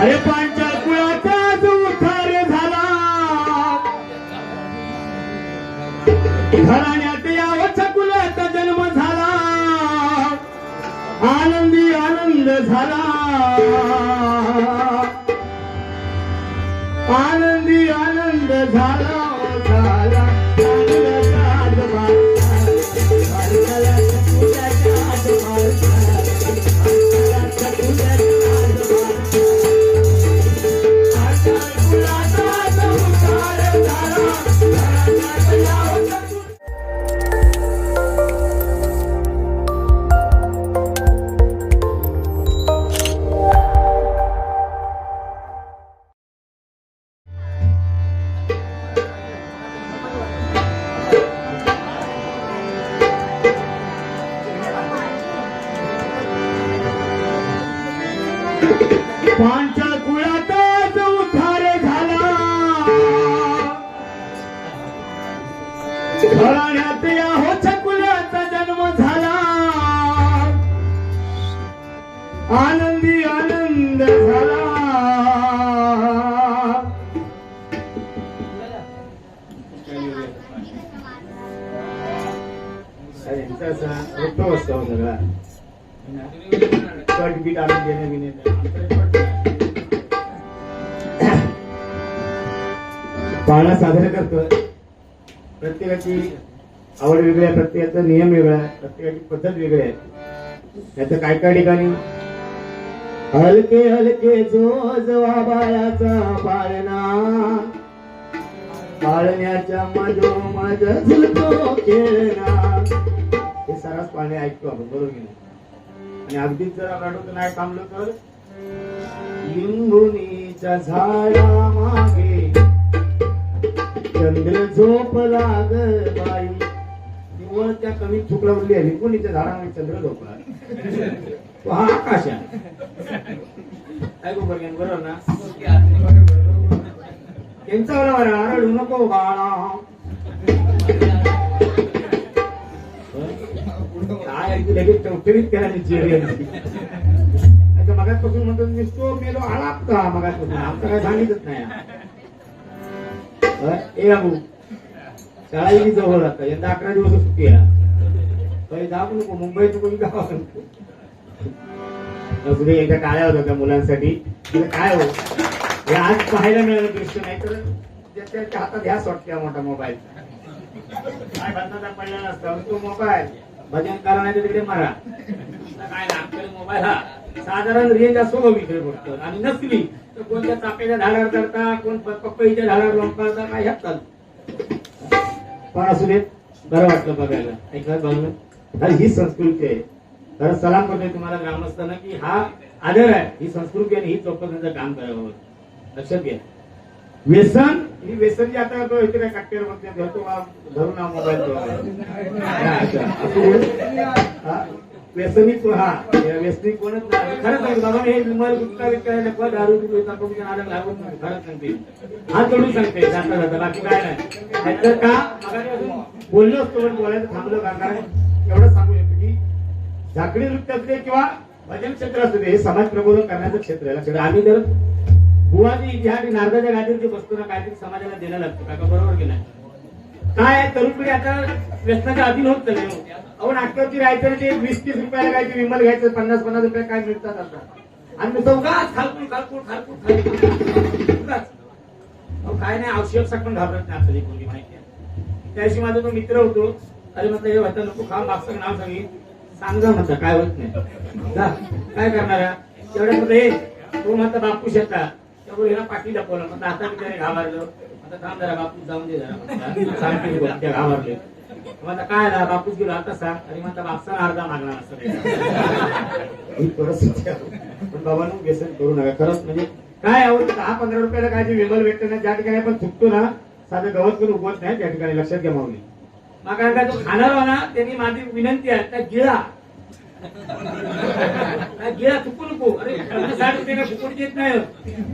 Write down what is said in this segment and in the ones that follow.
अरे पांच्या कुळाचाच उद्धार झाला. घराण्यात यावच्या कुलाचा जन्म झाला. आनंदी आनंद झाला. आनंदी आनंद झाला. पांचाळ कुळातच उद्धार झाला. घराण्यात या होच्या कुलाचा जन्म झाला. आनंदी आनंद झाला. अरे, असतो सगळा. कट बीट आणून देणे बिणे पाळणा साजरा करतो प्रत्येकाची आवड वेगळी आहे प्रत्येकाचा नियम वेगळा आहे प्रत्येकाची पद्धत वेगळी आहे. त्याचं काय काय ठिकाणी? हलके हलके जो जवा बाळाचा पाळणा. पाळण्याच्या मधोमध झुलतो खेळणा. हे सर्रास पाळणे ऐकतो आपण बरोबर की आणि अगदीच जर रडत नाही थांबलो तर लिंबुनीच्या झाडा मागे चंद्र झोप लाग बाई. निव्वळ त्या कमी चुकला उरली आहे. लिंबुनीच्या झाडामध्ये चंद्र झोपला तो हा आकाश आहे. ऐकू बरं बरोबर ना? त्यांचा मला बरं रडू नको बाळा. काय ऐकू लगेच टवटवीत करायची मी मगाचपासून म्हणतो दिसतो मेलो आलाप का मगाचपासून आमचं काय सांगितच नाही. ए बाबू शाळा जवळ आता यंदा अकरा दिवस सुट्टी आहे. पहिले जाऊ नको मुंबईत कोणी गावात नको. कुठे एकदा टाळ्या होत्या त्या मुलांसाठी. तिला काय हो? हे आज पाहायला मिळालं दृश्य नाही तर त्याच्या हातात ह्याच वाटते मोठा मोबाईल. काय बंदाचा पडला नसता तो मोबाईल. भजन करा नाही तर तिकडे मारा. काय ना मोबाईल हा साधारण रेंज असो का विक्री गोष्ट. आणि नसली तर कोणत्या चाप्याच्या झाडावर करता कोण पप्पईच्या पपईच्या झाडावर लोंबता काय ह्यात चालतं. पण असू देत बरं वाटलं बघायला. ऐकलं बघलं तर ही संस्कृती आहे. तर सलाम करतोय तुम्हाला ग्रामस्थांना की हा आदर आहे. ही संस्कृती आणि ही जोपासण्याचं काम करावं. लक्षात घ्या. व्यसन ही व्यसन जी आता तो इथे काय कट्ट्यावर धरतो धरून हा मोबाईल व्यसनीच हा, व्यसनी कोणच नाही खरं सांगतो बाबा हे विमल गुटखा विकायला नको दारू पितो तंबाखूच्या नादाला लागून नाही. खरंच सांगते. हा जोडून सांगते जाता जाता. बाकी काय नाही. नाहीतर का? बोललो असतो पण बोलायचं थांबलो का? कारण एवढं सांगू शकतो की झाकडी नृत्य असते किंवा भजन क्षेत्र असते हे समाज प्रबोधन करण्याचं क्षेत्र आहे. लक्षात आम्ही जर बुवाजी इतिहास नारदाच्या गादीवर जे बसतो ना काहीतरी समाजाला देणं लागतो. काका बरोबर की काय तरुण पिढी आता व्यसनाच्या अधीन होत चालली हो. अहो नाटकावरती राहायचं ते वीस तीस रुपयाला काय ते विमल घ्यायचं पन्नास पन्नास रुपये काय मिळतात आता? आणि मी उगाच खालपून खालपून खालपून खालपून अहो काय नाही आवश्यक पण घाबरत नाही आपल्याला कोणी माहिती आहे. त्याशी माझा तो मित्र होतो. अरे म्हटलं हे वाटतं नको खा मागचं नाव सांगितलं सांगा जा म्हटलं काय होत नाही. जा काय करणार आहे? एवढ्या हे तो म्हणता बापू शेता. त्यामुळे ह्याला पाठी दाखवलं. म्हणता आता मी त्याने घाबरलो. आता थांब जरा बापू जाऊन दे जरा. सांगते घाबरले. म्हणता काय झालं बापूच गेलो आता सांग. आणि म्हणता बापसा अर्धा मागणार असं ही परिस्थिती पण बाबांनो व्यसन करू नका. खरंच म्हणजे काय आवडतं दहा पंधरा रुपयाला काय जे विमल भेटतं ना ज्या ठिकाणी आपण चुकतो ना साधं गवत करून उगवत नाही त्या ठिकाणी लक्षात घ्या माऊली. मग काय तो खाणार ना त्यांनी माझी विनंती आहे त्या गिळा. काय गिळा चुकू नको. अरे पन्नास साठ रुपये देत नाही?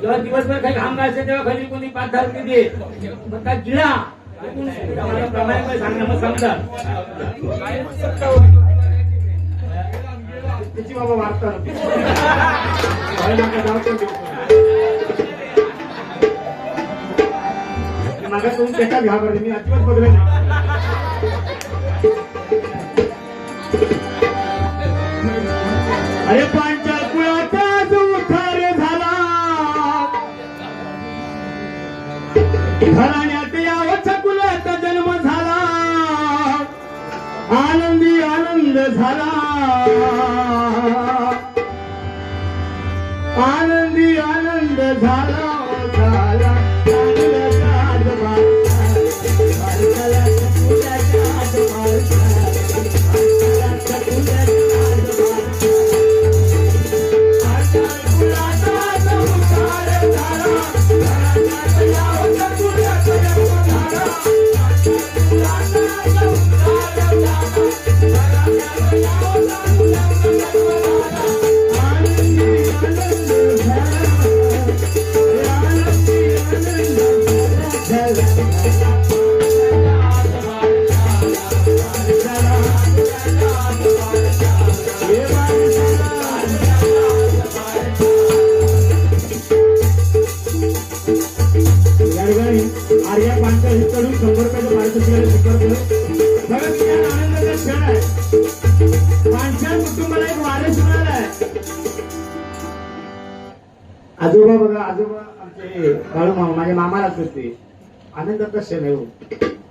जेव्हा दिवसभर काही घाम घालશે तेव्हा घरी कोणी पाच दहा रुपये दे. मग काय गिळा. चुकून त्याची बाबा वार्ता तुम्ही त्याच्यात घाबरले मी अजिबात बघले अरे पांच्या कुळाचाच उठार झाला झाला. आनंदी आनंद झाला झाला. चांगल्याचा आजोबा बघा आजोबा आमचे मामा माझ्या मामालाच होते आनंदाचा क्षण आहे हो.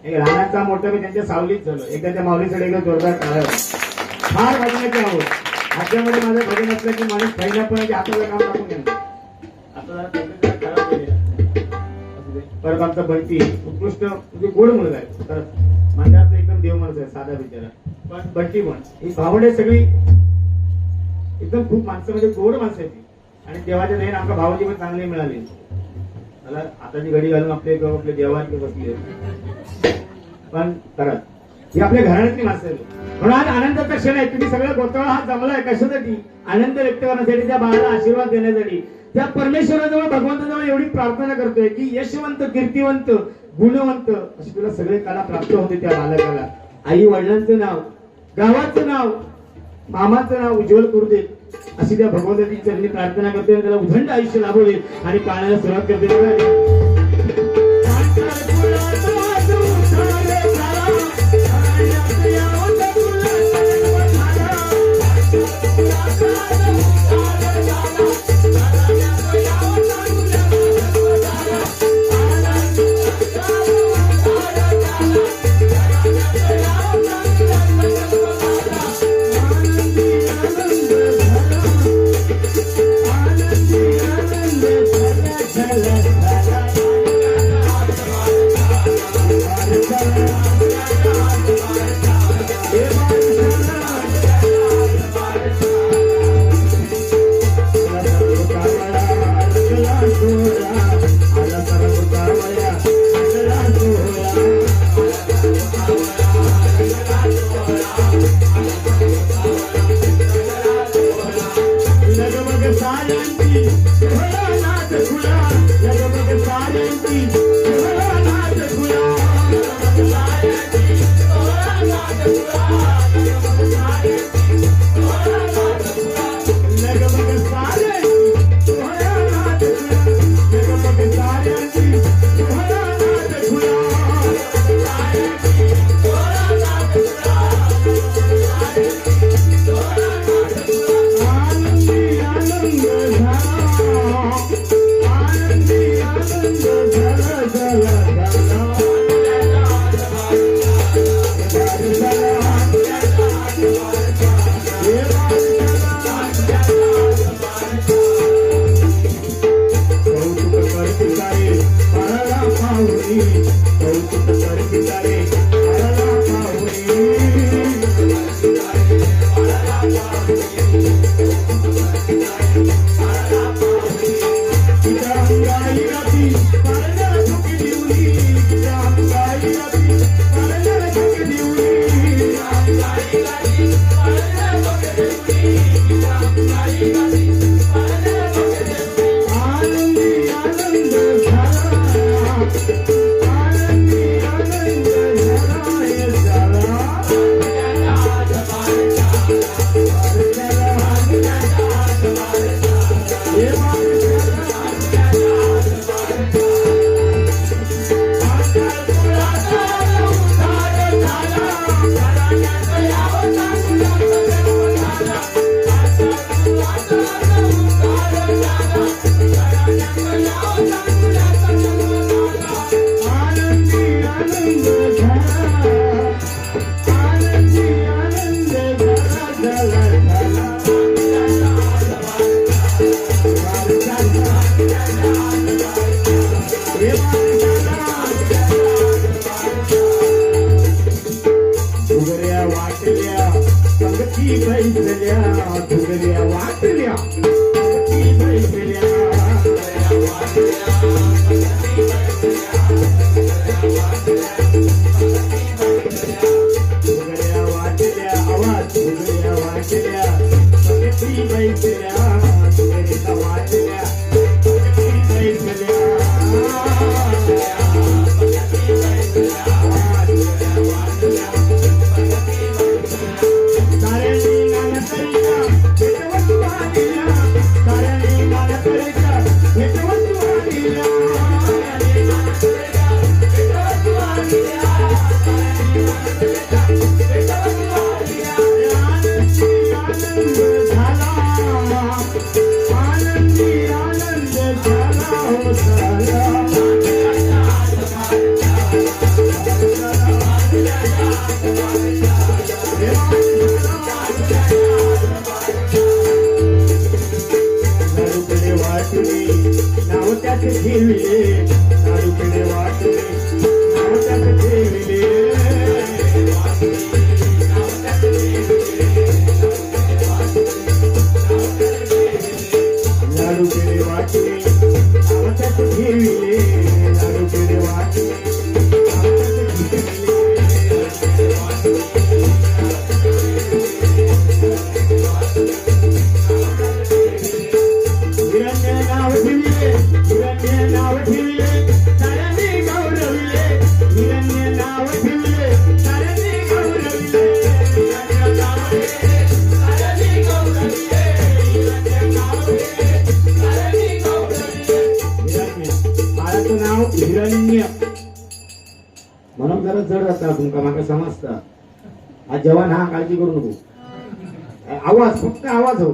लहानाचा मोठा मी त्यांच्या सावलीत झालो. एकदा त्या माऊलीकडे एकदा जोरदार टाळा. फार भजनाचे आहोत हातामध्ये माझं भजन असलं की माणूस पहिल्या पण हाताला काम टाकून घेणार. परत आमचा बंटी उत्कृष्ट म्हणजे गोड मुलगा आहे. तर माझ्या एकदम देव माणूस आहे साधा बिचारा. पण बंटी पण. ही भावंडे सगळी एकदम खूप माणसं म्हणजे गोड माणसं आहे ती. आणि देवाच्या नाही आमच्या भावाची पण चांगली मिळाली. मला आताची घडी घालून आपले आपले देवाचे बसले पण खरंच ही आपल्या घराण्यातली माणसं. आहेत म्हणून आज आनंदाचा क्षण आहे. तुम्ही सगळं गोतळा हा जमलाय कशासाठी? आनंद व्यक्त करण्यासाठी त्या बाळाला आशीर्वाद देण्यासाठी. त्या परमेश्वराजवळ भगवंताजवळ एवढी प्रार्थना करतोय की यशवंत कीर्तिवंत गुणवंत अशी तुला सगळे कला प्राप्त होते त्या बालकाला. आई वडिलांचं नाव गावाचं नाव मामाचं नाव उज्ज्वल करू देत. अशी त्या भगवंताची चरणी प्रार्थना करते आणि त्याला उदंड आयुष्य लाभवले आणि पाळण्याला सुरुवात करते 对了呀 Spirit. तुमका म्हाका समजता? आज जवान हा काळजी करू नको. आवाज फक्त आवाज हो.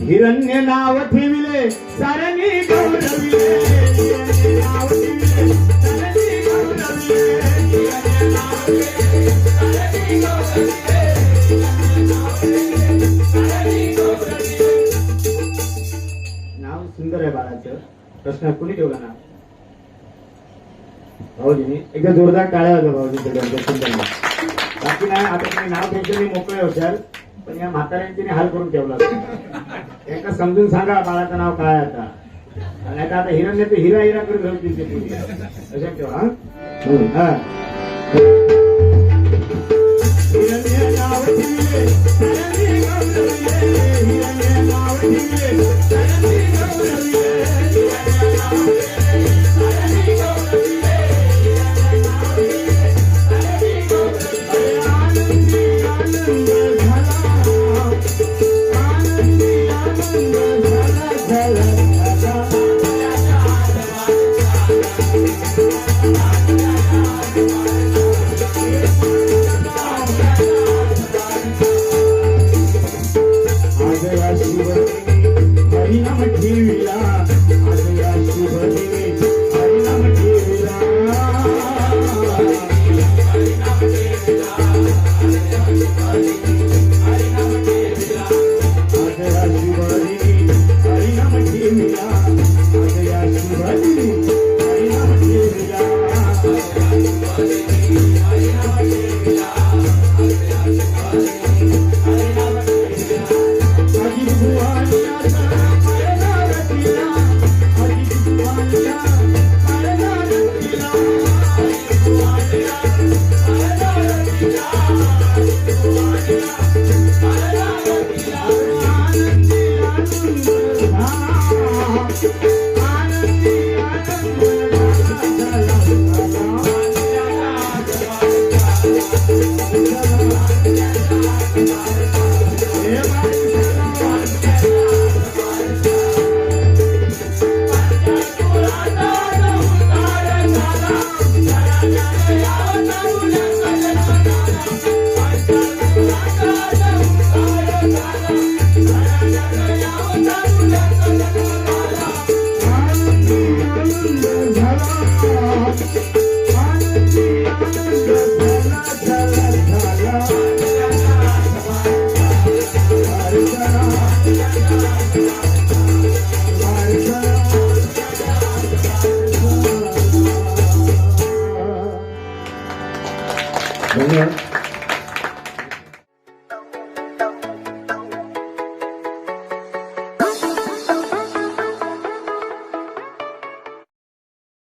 हिरण्य नाव ठेविले सारणी नाव सुंदर आहे बाळाचं. प्रश्न कोणी ठेवला ना? भाऊजींनी एकदा जोरदार टाळ्या होत्या भाऊजींचं बाकी नाही आता तुम्ही नाव त्यांच्या मी मोकळे होशाल पण या म्हाताऱ्यांनी हाल करून ठेवला. एका समजून सांगा बाळाचं नाव काय आता. आणि आता आता हिरण तर हिरा हिरा करून घेऊन तिथे पूर्वी लक्षात ठेवा हा?